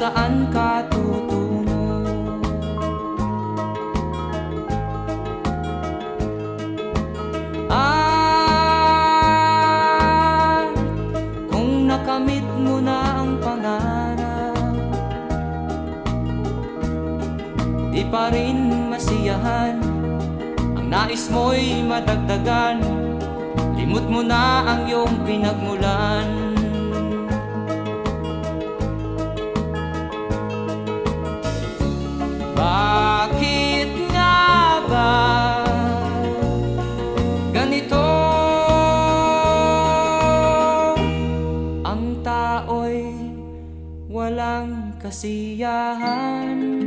saan ka tutungo At kung nakamit mo na ang pangarap Di pa rin masiyahan. Ang nais mo'y madagdagan Limot mo na ang iyong pinagmulan Tao'y walang kasiyahan